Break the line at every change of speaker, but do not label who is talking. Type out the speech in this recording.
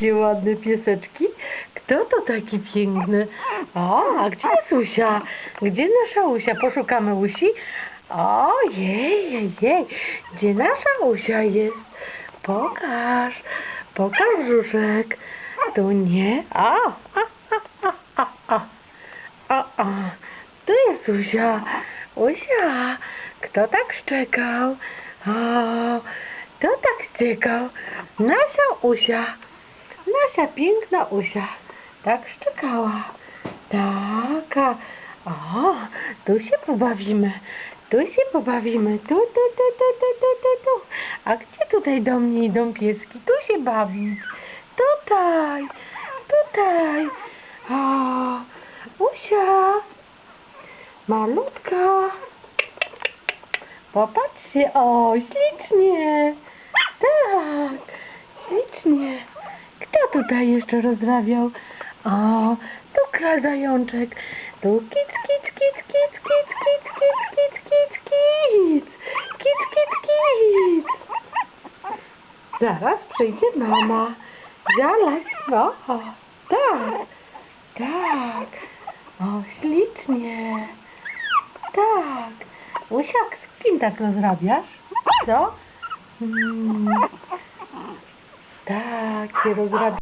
Jakie ładne pieseczki. Kto to taki piękny? O, a gdzie jest Usia? Gdzie nasza Usia? Poszukamy Usi. O, jej, jej, jej. Gdzie nasza Usia jest? Pokaż. Pokaż brzuszek. Tu nie. A, a, a, a, a, a. A, a. Tu jest Usia. Usia. Kto tak szczekał? O, kto tak szczekał? Nasza Usia. Nasia piękna Usia tak szczekała. Taka. O, tu się pobawimy. Tu się pobawimy. Tu, tu, tu, tu, tu, tu, tu, tu. A gdzie tutaj do mnie idą pieski? Tu się bawić. Tutaj. Tutaj. O, Usia. Malutka. Popatrzcie. O, ślicznie. Tak. Tutaj jeszcze rozmawiał? O, tu kra zajączek. Tu kic, kic, kic, kic, kic, kic, kic, kic, kic, kic. Kic, kic, kic. Zaraz przyjdzie mama. Zaraz, o, tak, tak. O, ślicznie. Tak. Usiak, z kim tak rozrabiasz? Co? Mm. Tak, się rozrabia.